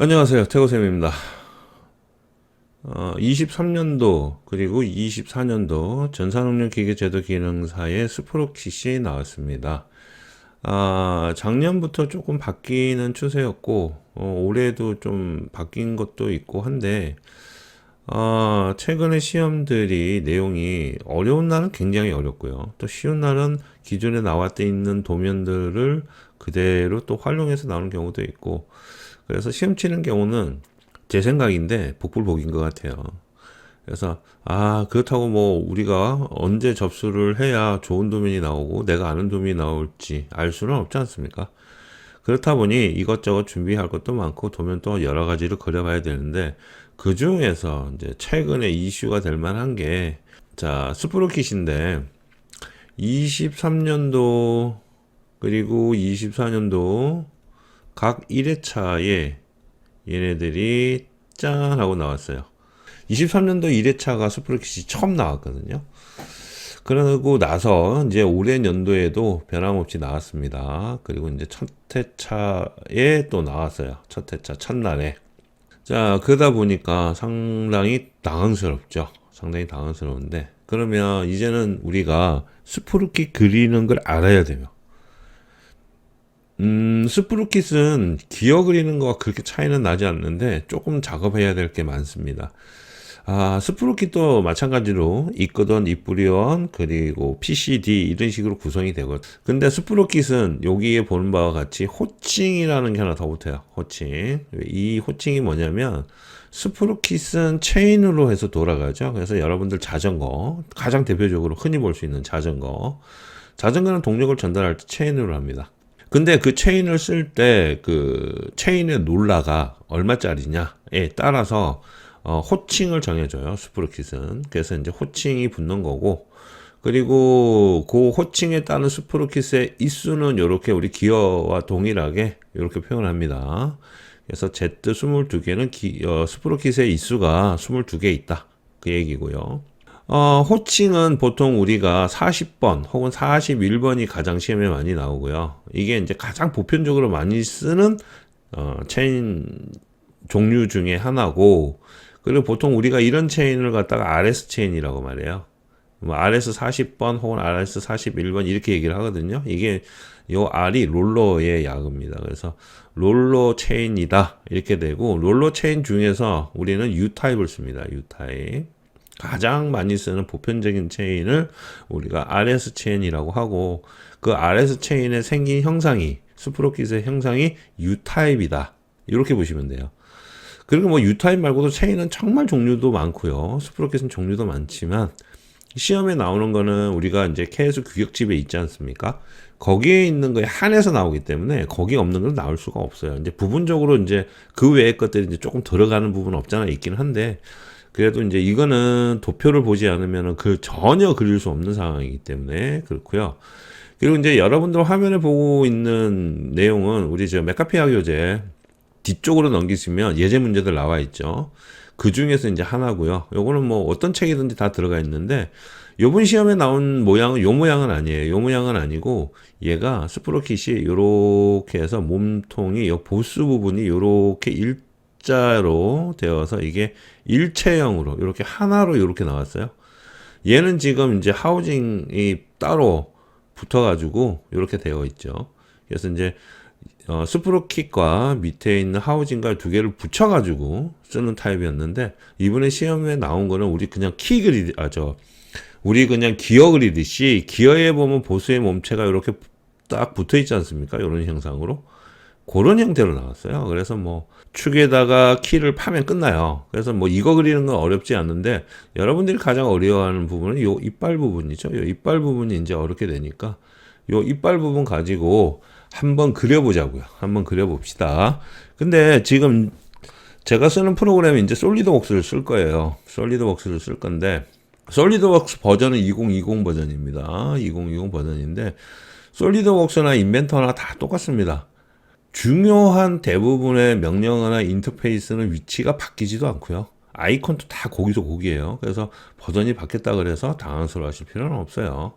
안녕하세요. 태고쌤입니다. 어, 23년도 그리고 24년도 전산업무기계제도 기능사의 스프로킷이 나왔습니다. 아, 작년부터 조금 바뀌는 추세였고 어, 올해도 좀 바뀐 것도 있고 한데 아, 최근에 시험들이 내용이 어려운 날은 굉장히 어렵고요. 또 쉬운 날은 기존에 나왔던 있는 도면들을 그대로 또 활용해서 나오는 경우도 있고 그래서 시험 치는 경우는 제 생각인데 복불복인 것 같아요. 그래서 아 그렇다고 뭐 우리가 언제 접수를 해야 좋은 도면이 나오고 내가 아는 도면이 나올지 알 수는 없지 않습니까? 그렇다 보니 이것저것 준비할 것도 많고 도면도 여러 가지를 그려봐야 되는데 그 중에서 이제 최근에 이슈가 될 만한 게 자 스프로킷인데 23년도 그리고 24년도 각 1회차에 얘네들이 짠 하고 나왔어요. 23년도 1회차가 스프로킷이 처음 나왔거든요. 그러고 나서 이제 올해 연도에도 변함없이 나왔습니다. 그리고 이제 첫 회차에 또 나왔어요. 첫 회차 첫날에. 자, 그러다 보니까 상당히 당황스럽죠. 상당히 당황스러운데 그러면 이제는 우리가 스프루킷 그리는 걸 알아야 돼요. 음, 스프루킷은 기어 그리는 거와 그렇게 차이는 나지 않는데 조금 작업해야 될 게 많습니다. 아, 스프루킷도 마찬가지로 이끄던 이뿌리원 그리고 PCD 이런 식으로 구성이 되고 근데 스프루킷은 여기에 보는 바와 같이 호칭이라는 게 하나 더 붙어요. 호칭. 이 호칭이 뭐냐면 스프루킷은 체인으로 해서 돌아가죠. 그래서 여러분들 자전거 가장 대표적으로 흔히 볼 수 있는 자전거 자전거는 동력을 전달할 때 체인으로 합니다. 근데 그 체인을 쓸 때 그 체인의 놀라가 얼마짜리냐에 따라서 어, 호칭을 정해줘요. 스프루킷은. 그래서 이제 호칭이 붙는 거고, 그리고 그 호칭에 따른 스프루킷의 입수는 이렇게 우리 기어와 동일하게 이렇게 표현을 합니다. 그래서 Z22개는 기, 어, 스프루킷의 입수가 22개 있다. 그 얘기고요. 어, 호칭은 보통 우리가 40번 혹은 41번이 가장 시험에 많이 나오고요. 이게 이제 가장 보편적으로 많이 쓰는 어, 체인 종류 중에 하나고, 그리고 보통 우리가 이런 체인을 갖다가 RS 체인이라고 말해요. 뭐 RS 40번 혹은 RS 41번 이렇게 얘기를 하거든요. 이게 요 R이 롤러의 약입니다. 그래서 롤러 체인이다 이렇게 되고 롤러 체인 중에서 우리는 U 타입을 씁니다. U 타입. 가장 많이 쓰는 보편적인 체인을 우리가 RS 체인이라고 하고 그 RS 체인의 생긴 형상이 스프로킷의 형상이 U 타입이다. 이렇게 보시면 돼요. 그리고 뭐 유타입 말고도 체인은 정말 종류도 많고요. 스프로켓은 종류도 많지만 시험에 나오는 거는 우리가 이제 케이스 규격집에 있지 않습니까? 거기에 있는 거에 한해서 나오기 때문에 거기 없는 건 나올 수가 없어요. 이제 부분적으로 이제 그 외의 것들이 이제 조금 들어가는 부분은 없잖아 있긴 한데 그래도 이제 이거는 도표를 보지 않으면 그 전혀 그릴 수 없는 상황이기 때문에 그렇고요. 그리고 이제 여러분들 화면에 보고 있는 내용은 우리 저 메카피아 교재 뒤쪽으로 넘기시면 예제 문제들 나와 있죠. 그 중에서 이제 하나고요. 요거는 뭐 어떤 책이든지 다 들어가 있는데 요번 시험에 나온 모양은 요 모양은 아니에요. 요 모양은 아니고 얘가 스프로킷이 요렇게 해서 몸통이 요 보스 부분이 요렇게 일 자로 되어서 이게 일체형으로 요렇게 하나로 요렇게 나왔어요. 얘는 지금 이제 하우징이 따로 붙어가지고 요렇게 되어 있죠. 그래서 이제 어, 스프로킷과 밑에 있는 하우징과 두 개를 붙여가지고 쓰는 타입이었는데 이번에 시험에 나온 거는 우리 그냥 키 그리 아저 우리 그냥 기어 그리듯이 기어에 보면 보수의 몸체가 이렇게 딱 붙어 있지 않습니까? 이런 형상으로 그런 형태로 나왔어요. 그래서 뭐 축에다가 키를 파면 끝나요. 그래서 뭐 이거 그리는 건 어렵지 않는데 여러분들이 가장 어려워하는 부분은 요 이빨 부분이죠. 요 이빨 부분이 이제 어렵게 되니까 요 이빨 부분 가지고 한번 그려보자고요. 한번 그려봅시다. 근데 지금 제가 쓰는 프로그램이 이제 솔리드웍스를 쓸 거예요. 솔리드웍스를 쓸 건데 솔리드웍스 버전은 2020 버전입니다. 2020 버전인데 솔리드웍스나 인벤터나 다 똑같습니다. 중요한 대부분의 명령어나 인터페이스는 위치가 바뀌지도 않고요. 아이콘도 다 거기서 거기에요. 그래서 버전이 바뀌었다 그래서 당황스러워 하실 필요는 없어요.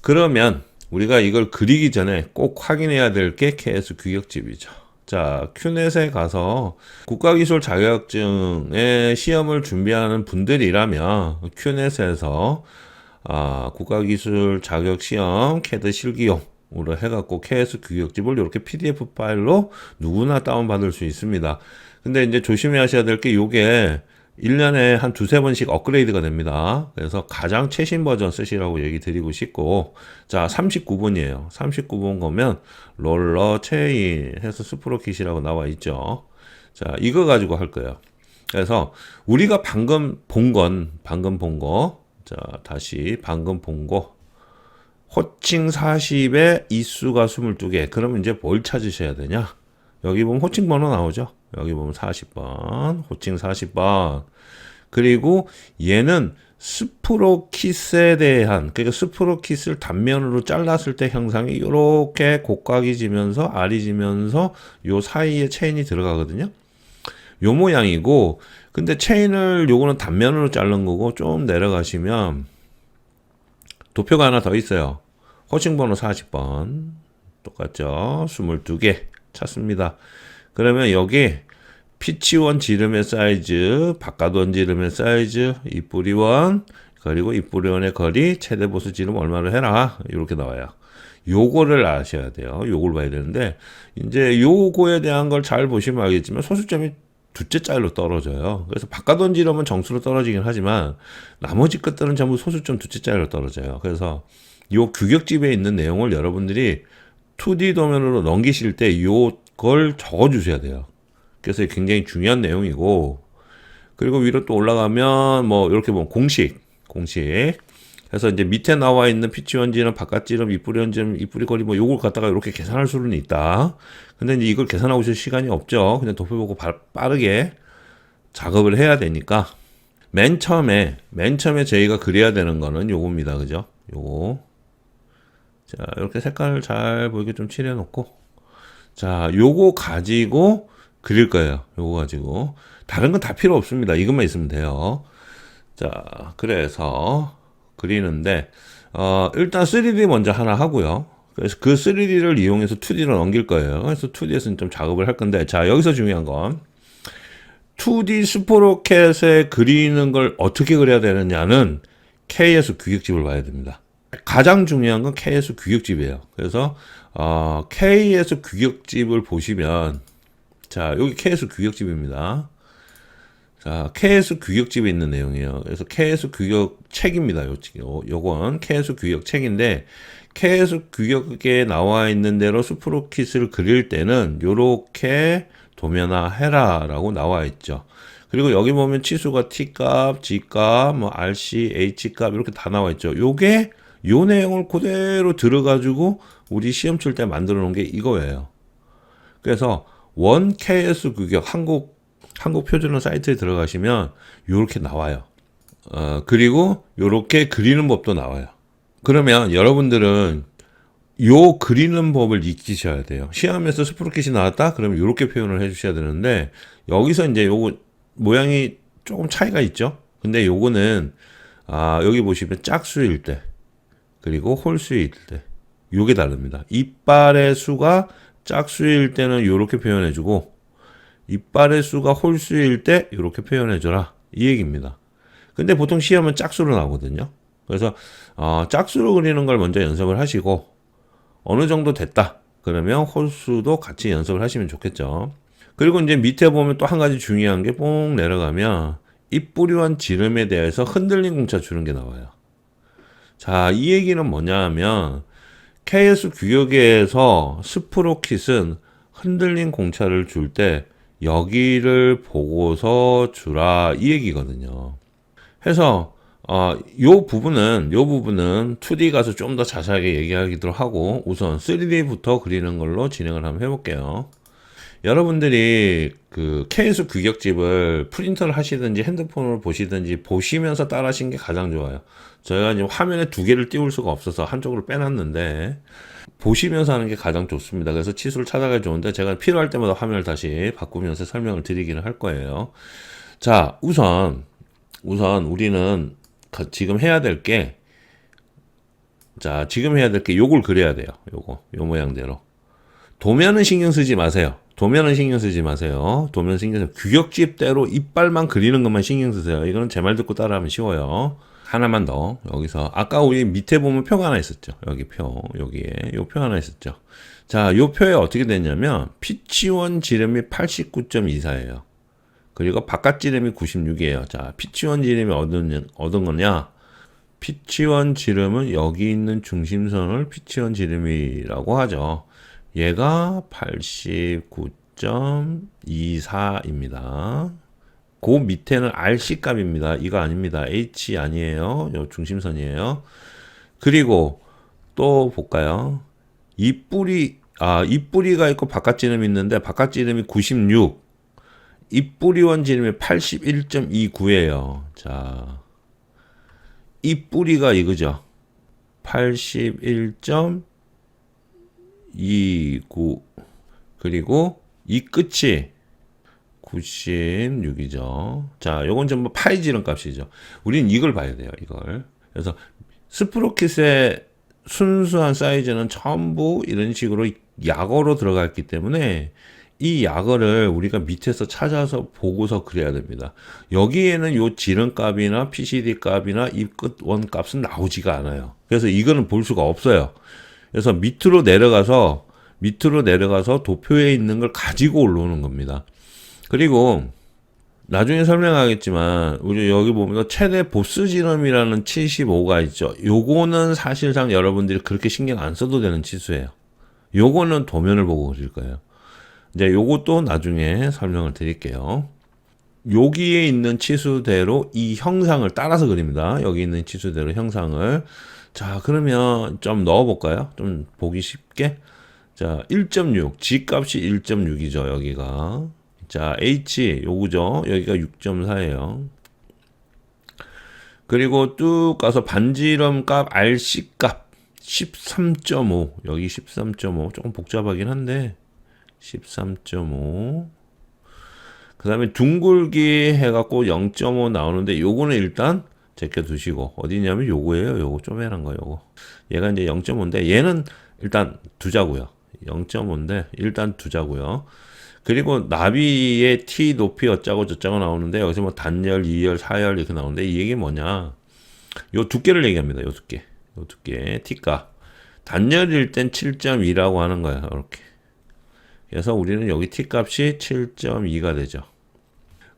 그러면 우리가 이걸 그리기 전에 꼭 확인해야 될 게 KS 규격집이죠. 자, 큐넷에 가서 국가기술 자격증의 시험을 준비하는 분들이라면 큐넷에서 아, 국가기술 자격 시험 캐드 실기용 으로 해갖고 KS 규격집을 이렇게 PDF 파일로 누구나 다운받을 수 있습니다. 근데 이제 조심히 하셔야 될 게 요게 1년에 한 두세 번씩 업그레이드가 됩니다. 그래서 가장 최신 버전 쓰시라고 얘기 드리고 싶고, 자, 39번이에요. 39번 거면 롤러 체인 해서 스프로킷이라고 나와 있죠. 자, 이거 가지고 할 거예요. 그래서 우리가 방금 본 건, 방금 본 거, 자, 다시 방금 본 거, 호칭 40에 이수가 22개. 그러면 이제 뭘 찾으셔야 되냐? 여기 보면 호칭 번호 나오죠? 여기 보면 40번, 호칭 40번. 그리고 얘는 스프로킷에 대한, 그러니까 스프로킷을 단면으로 잘랐을 때 형상이 이렇게 곡각이 지면서 알이 지면서 요 사이에 체인이 들어가거든요. 요 모양이고, 근데 체인을 요거는 단면으로 자른 거고, 좀 내려가시면, 도표가 하나 더 있어요. 호칭 번호 40번. 똑같죠? 22개 찾습니다. 그러면 여기 피치원 지름의 사이즈, 바깥원 지름의 사이즈, 입뿌리원, 그리고 입뿌리원의 거리, 최대 보수 지름 얼마를 해라. 이렇게 나와요. 요거를 아셔야 돼요. 요걸 봐야 되는데, 이제 요거에 대한 걸 잘 보시면 알겠지만, 소수점이 두째 짜리로 떨어져요. 그래서 바깥원 지름은 정수로 떨어지긴 하지만, 나머지 것들은 전부 소수점 두째 짜리로 떨어져요. 그래서 요 규격집에 있는 내용을 여러분들이 2D 도면으로 넘기실 때 요걸 적어 주셔야 돼요. 그래서 굉장히 중요한 내용이고 그리고 위로 또 올라가면 뭐 이렇게 보면 공식 공식 그래서 이제 밑에 나와 있는 피치 원지는 바깥 지름, 입뿌리 원지름, 입뿌리 거리 뭐 요걸 갖다가 이렇게 계산할 수는 있다. 근데 이제 이걸 계산하고 있을 시간이 없죠. 그냥 도표 보고 바, 빠르게 작업을 해야 되니까 맨 처음에 맨 처음에 저희가 그려야 되는 거는 요겁니다. 그죠? 요거 자, 이렇게 색깔을 잘 보이게 좀 칠해 놓고, 자, 요거 가지고 그릴 거예요. 요거 가지고. 다른 건 다 필요 없습니다. 이것만 있으면 돼요. 자, 그래서 그리는데, 어, 일단 3D 먼저 하나 하고요. 그래서 그 3D를 이용해서 2D로 넘길 거예요. 그래서 2D에서는 좀 작업을 할 건데, 자, 여기서 중요한 건, 2D 스포로켓에 그리는 걸 어떻게 그려야 되느냐는 KS 규격집을 봐야 됩니다. 가장 중요한 건 KS 규격집이에요. 그래서 어, KS 규격집을 보시면 자 여기 KS 규격집입니다. 자 KS 규격집에 있는 내용이에요. 그래서 KS 규격 책입니다. 요, 요 요건 KS 규격 책인데 KS 규격에 나와 있는 대로 스프로킷을 그릴 때는 요렇게 도면화해라 라고 나와 있죠. 그리고 여기 보면 치수가 T값, G값, 뭐 RC, H값 이렇게 다 나와 있죠. 요게 요 내용을 그대로 들어가지고 우리 시험 칠 때 만들어 놓은 게 이거예요. 그래서 원 KS 규격 한국 한국 표준어 사이트에 들어가시면 요렇게 나와요. 어, 그리고 요렇게 그리는 법도 나와요. 그러면 여러분들은 요 그리는 법을 익히셔야 돼요. 시험에서 스프로킷이 나왔다? 그러면 요렇게 표현을 해 주셔야 되는데 여기서 이제 요거 모양이 조금 차이가 있죠. 근데 요거는 아, 여기 보시면 짝수일 때 그리고 홀수일 때 요게 다릅니다. 이빨의 수가 짝수일 때는 이렇게 표현해주고 이빨의 수가 홀수일 때 이렇게 표현해줘라 이 얘기입니다. 근데 보통 시험은 짝수로 나오거든요. 그래서 어, 짝수로 그리는 걸 먼저 연습을 하시고 어느 정도 됐다 그러면 홀수도 같이 연습을 하시면 좋겠죠. 그리고 이제 밑에 보면 또 한 가지 중요한 게 뽕 내려가면 입뿌리원 지름에 대해서 흔들림 공차 주는 게 나와요. 자, 이 얘기는 뭐냐 하면 KS 규격에서 스프로킷은 흔들린 공차를 줄 때 여기를 보고서 주라 이 얘기거든요. 해서 어, 요 부분은 요 부분은 2D 가서 좀 더 자세하게 얘기하기도 하고 우선 3D부터 그리는 걸로 진행을 한번 해볼게요. 여러분들이 그 KS 규격집을 프린터를 하시든지 핸드폰으로 보시든지 보시면서 따라 하시는 게 가장 좋아요. 저희가 지금 화면에 두 개를 띄울 수가 없어서 한쪽으로 빼놨는데 보시면서 하는 게 가장 좋습니다. 그래서 치수를 찾아가기 좋은데 제가 필요할 때마다 화면을 다시 바꾸면서 설명을 드리기는 할 거예요. 자, 우선 우선 우리는 지금 해야 될 게 자, 지금 해야 될 게 요걸 그려야 돼요. 요거. 요 모양대로. 도면은 신경 쓰지 마세요. 도면은 신경 쓰지 마세요. 도면 신경 쓰 규격집대로 이빨만 그리는 것만 신경 쓰세요. 이거는 제 말 듣고 따라하면 쉬워요. 하나만 더 여기서 아까 우리 밑에 보면 표가 하나 있었죠. 여기 표 여기에 요 표 하나 있었죠. 자, 요 표에 어떻게 됐냐면 피치원 지름이 89.24예요. 그리고 바깥 지름이 96이에요. 자, 피치원 지름이 얻은 얻은 거냐? 피치원 지름은 여기 있는 중심선을 피치원 지름이라고 하죠. 얘가 89.24입니다. 그 밑에는 RC 값입니다. 이거 아닙니다. H 아니에요. 요 중심선이에요. 그리고 또 볼까요? 이 뿌리 아, 이 뿌리가 있고 바깥 지름이 있는데 바깥 지름이 96. 이 뿌리원 지름이 81.29예요. 자. 이 뿌리가 이거죠. 81.29 그리고 이 끝이 96이죠. 자, 요건 전부 파이 지름 값이죠. 우린 이걸 봐야 돼요. 이걸. 그래서 스프로킷의 순수한 사이즈는 전부 이런 식으로 약어로 들어갔기 때문에 이 약어를 우리가 밑에서 찾아서 보고서 그려야 됩니다. 여기에는 요 지름값이나 PCD 값이나 이 끝 원 값은 나오지가 않아요. 그래서 이거는 볼 수가 없어요. 그래서 밑으로 내려가서 밑으로 내려가서 도표에 있는 걸 가지고 올라오는 겁니다. 그리고 나중에 설명하겠지만 우리 여기 보면 최대 보스 지름이라는 75가 있죠. 요거는 사실상 여러분들이 그렇게 신경 안 써도 되는 치수예요. 요거는 도면을 보고 그릴 거예요. 이제 요것도 나중에 설명을 드릴게요. 여기에 있는 치수대로 이 형상을 따라서 그립니다. 여기 있는 치수대로 형상을. 자, 그러면 좀 넣어 볼까요? 좀 보기 쉽게. 자, 1.6. G 값이 1.6이죠, 여기가. 자, H 요거죠. 여기가 6.4예요. 그리고 뚝 가서 반지름 값 RC 값 13.5. 여기 13.5. 조금 복잡하긴 한데 13.5. 그 다음에 둥글기 해갖고 0.5 나오는데 요거는 일단 제껴 두시고 어디냐면 요거예요. 요거 쪼매난 거 요거. 얘가 이제 0.5인데 얘는 일단 두자고요. 0.5인데 일단 두자고요. 그리고 나비의 T 높이 어쩌고 저쩌고 나오는데 여기서 뭐 단열, 2열, 4열 이렇게 나오는데 이 얘기 뭐냐? 요 두께를 얘기합니다. 요 두께. 요 두께 T가 단열일 땐 7.2라고 하는 거야. 이렇게. 그래서 우리는 여기 t 값이 7.2가 되죠.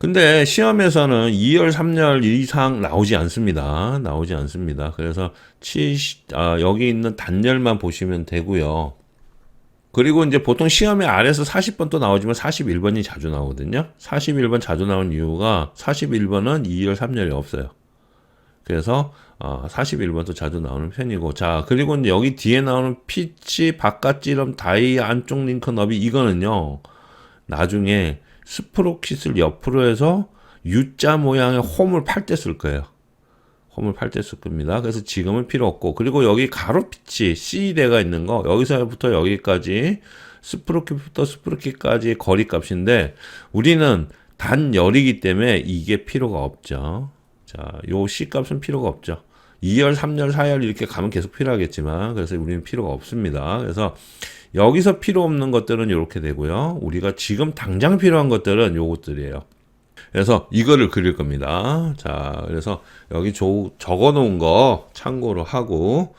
근데 시험에서는 2열, 3열 이상 나오지 않습니다. 나오지 않습니다. 그래서 7, 아, 여기 있는 단열만 보시면 되고요. 그리고 이제 보통 시험에 아래서 40번 또 나오지만 41번이 자주 나오거든요. 41번 자주 나온 이유가 41번은 2열, 3열이 없어요. 그래서 어, 41번도 자주 나오는 편이고 자 그리고 이제 여기 뒤에 나오는 피치 바깥 지름 다이 안쪽 링크 너비 이거는요 나중에 스프로킷을 옆으로 해서 U자 모양의 홈을 팔 때 쓸 거예요 홈을 팔 때 쓸 겁니다 그래서 지금은 필요 없고 그리고 여기 가로 피치 C대가 있는 거 여기서부터 여기까지 스프로킷부터 스프로킷까지 거리 값인데 우리는 단 열이기 때문에 이게 필요가 없죠 자, 요 C 값은 필요가 없죠. 2열, 3열, 4열 이렇게 가면 계속 필요하겠지만 그래서 우리는 필요가 없습니다. 그래서 여기서 필요 없는 것들은 이렇게 되고요. 우리가 지금 당장 필요한 것들은 요것들이에요. 그래서 이거를 그릴 겁니다. 자, 그래서 여기 조, 적어 놓은 거 참고로 하고